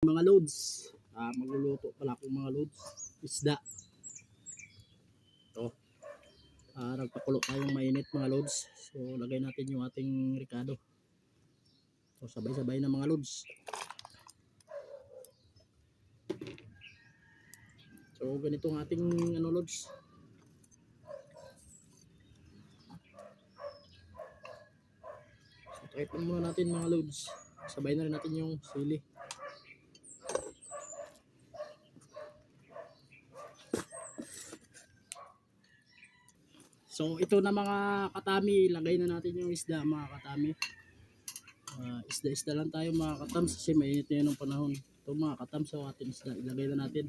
mga loads. Ah, magluluto pala akong mga loads. Isda. Ito. Ah, nagpakulo tayong mainit mga loads. So, lagay natin yung ating ricado. So, sabay-sabay na mga loads. So, ganito ang ating ano loads. So, try pa muna natin mga loads. Sabay na rin natin yung sili. So ito na mga katami, ilagay na natin yung isda mga katami. Ah, isda-isda lang tayo mga katams kasi mainit na yun ng panahon. Ito mga katams, so ating isda, ilagay na natin.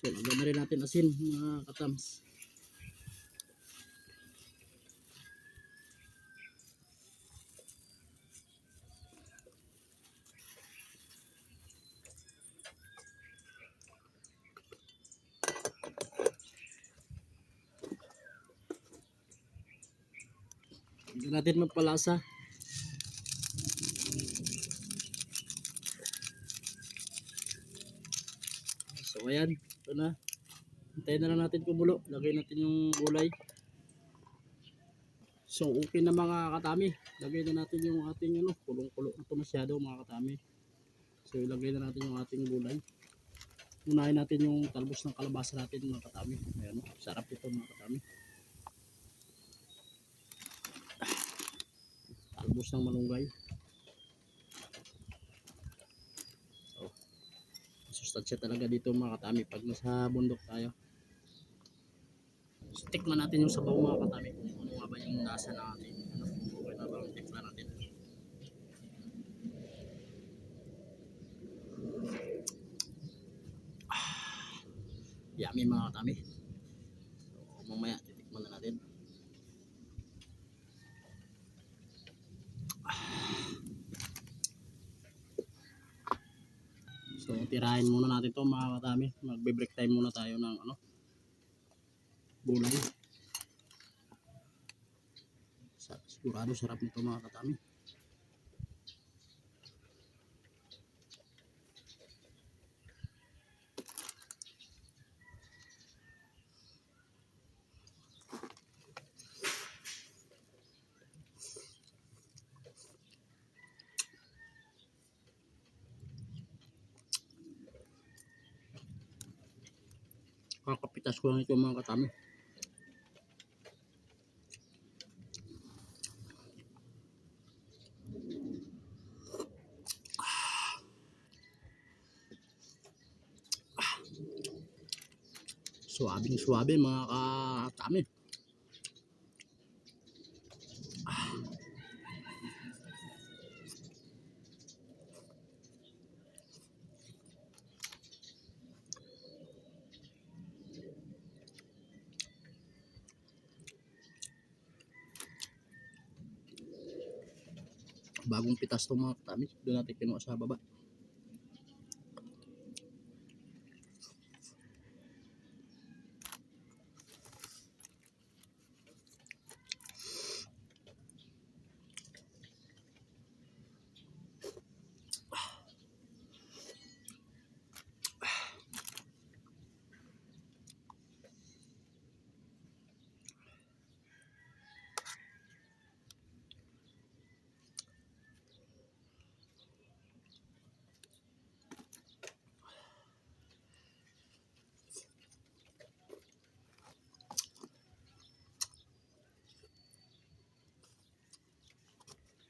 So ilagay na rin natin asin mga katams. Hindi natin magpalasa. So ayan, ito na. Hintayin na lang natin kumulo. Lagay natin yung gulay. So okay na mga katami. Lagay na natin yung ating ano, kulong-kulo. Ito masyado mga katami. So ilagay na natin yung ating gulay. Unahin natin yung talbos ng kalabasa natin mga katami. Ayan, oh, sarap ito mga katami. Talbos ng malunggay. Sustansya talaga dito mga katami pag nasa bundok tayo. So, tikman natin yung sabaw mga katami ano nga ba yung nasa natin. Ano, okay na ba ang tikman natin. Ah, yummy mga katami. So, mamaya titikman na natin. So, tirahin muna natin to mga katami. Magbe-break time muna tayo ng ano, gulay. Sa- Sigurado sarap nito mga katami. Kakapitas ko lang ito mga katami. Suwabing suwabe mga katami. Bagong pitas to mga katami. Doon natin kinuha sa baba.